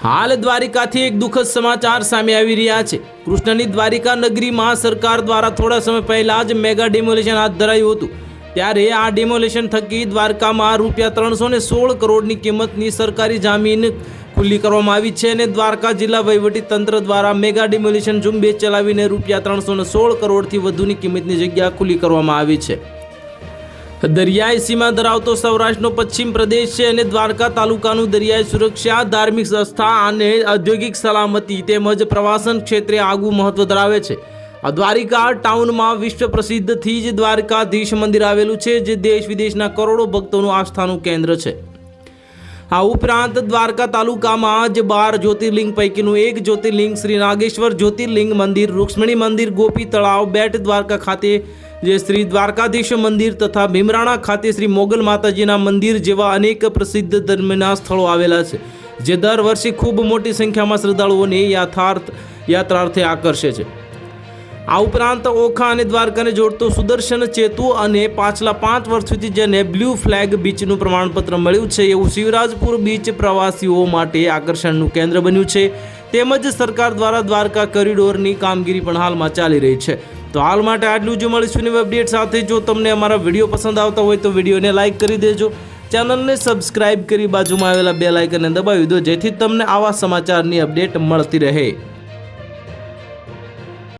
હાલ દ્વારિકાથી એક દુઃખદ સમાચાર સામે આવી રહ્યા છે. કૃષ્ણની દ્વારિકા નગરીમાં સરકાર દ્વારા થોડા સમય પહેલા જ મેગા ડિમોલિશન હાથ ધરાયું હતું. ત્યારે આ ડિમોલિશન થકી દ્વારકામાં રૂપિયા ત્રણસો ને સોળ કરોડની કિંમતની સરકારી જામીન ખુલ્લી કરવામાં આવી છે અને દ્વારકા જિલ્લા વહીવટી તંત્ર દ્વારા મેગા ડિમોલિશન ઝુંબેશ ચલાવીને રૂપિયા ત્રણસો ને સોળ કરોડથી વધુની કિંમતની જગ્યા ખુલ્લી કરવામાં આવી છે. દરિયાઈ સીમા ધરાવતો સૌરાષ્ટ્રનો પશ્ચિમ પ્રદેશ છે અને દ્વારકા તાલુકાનું દરિયાઈ સુરક્ષા, ધાર્મિક સંસ્થા અને ઔદ્યોગિક સલામતી તેમજ પ્રવાસન ક્ષેત્રે આગવું મહત્વ ધરાવે છે. આ દ્વારિકા ટાઉનમાં વિશ્વ પ્રસિદ્ધથી જ દ્વારકાધીશ મંદિર આવેલું છે, જે દેશ વિદેશના કરોડો ભક્તોનું આસ્થાનું કેન્દ્ર છે. આ ઉપરાંત દ્વારકા તાલુકામાં જ બાર જ્યોતિર્લિંગ પૈકીનું એક જ્યોતિર્લિંગ શ્રી નાગેશ્વર જ્યોતિર્લિંગ મંદિર, રૂક્ષ્મણી મંદિર, ગોપી તળાવ, બેટ દ્વારકા ખાતે જે શ્રી દ્વારકાધીશ મંદિર તથા ભીમરાણા ખાતે શ્રી મોગલ માતાજીના મંદિર જેવા અનેક પ્રસિદ્ધ ધર્મના સ્થળો આવેલા છે, જે દર વર્ષે ખૂબ મોટી સંખ્યામાં શ્રદ્ધાળુઓને યાથાર્થ યાત્રાર્થે આકર્ષે છે. આ ઉપરાંત ઓખા અને દ્વારકાને જોડતો સુદર્શન ચેતુ અને પાછલા પાંચ વર્ષ સુધી જેને બ્લુ ફ્લેગ બીચનું પ્રમાણપત્ર મળ્યું છે, એવું શિવરાજપુર બીચ પ્રવાસીઓ માટે આકર્ષણનું કેન્દ્ર બન્યું છે. તેમજ સરકાર દ્વારા દ્વારકા કોરિડોરની કામગીરી પણ હાલમાં ચાલી રહી છે. તો હાલ માટે આટલું જ. મળીશું નવી અપડેટ સાથે. જો તમને અમારા વીડિયો પસંદ આવતા હોય તો વિડીયોને લાઇક કરી દેજો. ચેનલને સબસ્ક્રાઇબ કરી બાજુમાં આવેલા બે લાઇકનને દબાવી દો, જેથી તમને આવા સમાચારની અપડેટ મળતી રહે.